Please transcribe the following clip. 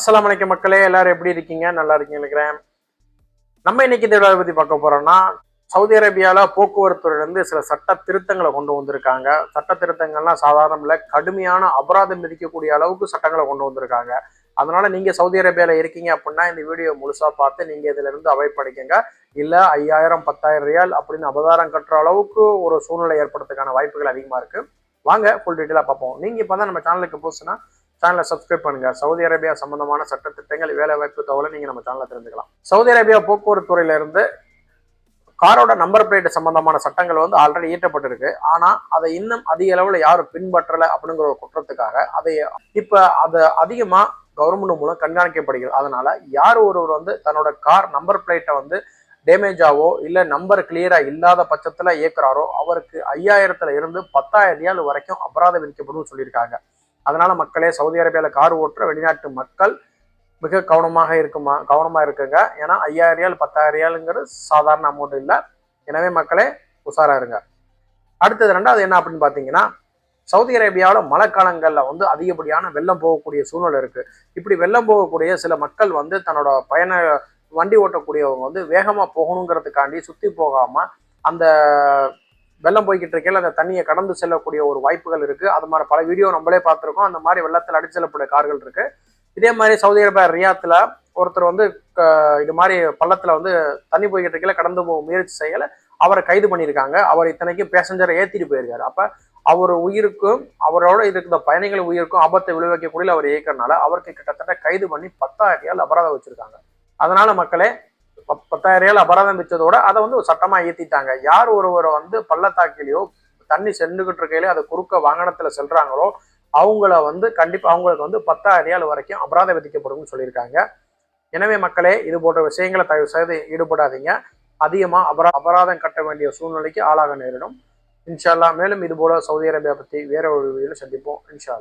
அஸ்லாம் அலைக்கும் மக்களே எல்லாரும் எப்படி இருக்கீங்க? நல்லா இருக்கீங்க நினைக்கிறேன். நம்ம இன்னைக்கு இந்த விழாவை பத்தி பார்க்க போறோம்னா சவுதி அரேபியால போக்குவரத்துறையிலிருந்து சில சட்ட திருத்தங்களை கொண்டு வந்திருக்காங்க. சட்ட திருத்தங்கள்லாம் சாதாரண கடுமையான அபராதம் விதிக்கக்கூடிய அளவுக்கு சட்டங்களை கொண்டு வந்திருக்காங்க. அதனால நீங்க சவுதி அரேபியால இருக்கீங்க அப்படின்னா இந்த வீடியோ முழுசா பார்த்து நீங்க இதுல இருந்து அவாய்ட் பண்ணிக்கங்க. இல்ல ஐயாயிரம் பத்தாயிரம் ரியால் அப்படின்னு அபதாரம் கட்டுற அளவுக்கு ஒரு சூழ்நிலை ஏற்படுறதுக்கான வாய்ப்புகள் அதிகமா இருக்கு. வாங்க ஃபுல் டீட்டெயிலாக பார்ப்போம். நீங்கள் இப்போ தான் நம்ம சேனலுக்கு போச்சுன்னா சேனலை சப்ஸ்கிரைப் பண்ணுங்க. சவுதி அரேபியா சம்பந்தமான சட்ட திட்டங்கள் வேலைவாய்ப்பு தகவலை நீங்க நம்ம சேனலை தெரிஞ்சுக்கலாம். சவுதி அரேபியா போக்குவரத்து துறையில இருந்து காரோட நம்பர் பிளேட் சம்பந்தமான சட்டங்கள் வந்து ஆல்ரெடி இயற்றப்பட்டிருக்கு ஆனால் அதை இன்னும் அதிக அளவில் யாரும் பின்பற்றலை அப்படிங்கிற ஒரு குற்றத்துக்காக அதை இப்போ அதை அதிகமாக கவர்மெண்ட் மூலம் கண்காணிக்கப்படுகிறது. அதனால யார் ஒருவர் வந்து தன்னோட கார் நம்பர் பிளேட்டை வந்து டேமேஜாவோ இல்லை நம்பர் கிளியராக இல்லாத பட்சத்தில் இயக்குறாரோ அவருக்கு ஐயாயிரத்துல இருந்து பத்தாயிரம் ரியால் வரைக்கும் அபராதம் விதிக்கப்படும் சொல்லியிருக்காங்க. அதனால மக்களே சவுதி அரேபியாவில் கார் ஓட்டுற வெளிநாட்டு மக்கள் மிக கவனமாக இருக்குமா கவனமாக இருக்குங்க. ஏன்னா ஐயாயிரம் ரியால் பத்தாயிரம் ரியாலுங்கிறது சாதாரண அமௌண்ட் இல்லை. எனவே மக்களே உஷாராக இருங்க. அடுத்தது ரெண்டாவது என்ன அப்படின்னு பார்த்தீங்கன்னா சவுதி அரேபியாவில் மழைக்காலங்களில் வந்து அதிகப்படியான வெள்ளம் போகக்கூடிய சூழ்நிலை இருக்குது இப்படி வெள்ளம் போகக்கூடிய சில மக்கள் வந்து தன்னோட பயண வண்டி ஓட்டக்கூடியவங்க வந்து வேகமாக போகணுங்கிறதுக்காண்டி சுற்றி போகாமல் அந்த வெள்ளம் போய்கிட்டு இருக்கையில் அந்த தண்ணியை கடந்து செல்லக்கூடிய ஒரு வாய்ப்புகள் இருக்குது அது மாதிரி பல வீடியோ நம்மளே பார்த்துருக்கோம். அந்த மாதிரி வெள்ளத்தில் அடிச்சு செல்லக்கூடிய கார்கள் இருக்குது இதே மாதிரி சவுதி அரேபியா ரியாத்தில் ஒருத்தர் வந்து க- இது மாதிரி பள்ளத்தில் வந்து தண்ணி போய்கிட்டு இருக்கையில் கடந்து போக முயற்சி செய்யல. அவரை கைது பண்ணியிருக்காங்க. அவர் இத்தனைக்கும் பேசஞ்சரை ஏற்றிட்டு போயிருக்காரு. அப்போ அவர் உயிருக்கும் அவரோட இருக்கிற பயணிகள் உயிருக்கும் ஆபத்தை விளைவிக்கக்கூடிய அவர் இயக்கிறனால அவருக்கு கிட்டத்தட்ட கைது பண்ணி பத்தாயிரம் ரியால் அபராதம் வச்சுருக்காங்க. அதனால் மக்களே பத்தாயிரம் ரியால் அபராதம் வச்சதோட அதை வந்து ஒரு ஏற்றிட்டாங்க ஏத்திட்டாங்க. யார் ஒருவரை வந்து பள்ளத்தாக்கிலேயோ தண்ணி சென்றுகிட்டு இருக்கையிலே அதை குறுக்க வாகனத்தில் செல்கிறாங்களோ அவங்கள வந்து கண்டிப்பாக அவங்களுக்கு வந்து பத்தாயிரம் ரியால் வரைக்கும் அபராதம் விதிக்கப்படும்னு சொல்லியிருக்காங்க. எனவே மக்களே இது போன்ற விஷயங்களை தயவு செய்து ஈடுபடாதீங்க. அதிகமாக அபரா அபராதம் கட்ட வேண்டிய சூழ்நிலைக்கு ஆளாக நேரிடும். இன்ஷா அல்லாஹ் மேலும் இது போல சவுதி அரேபியா பற்றி வேற ஒரு வீடியோல சந்திப்போம். இன்ஷா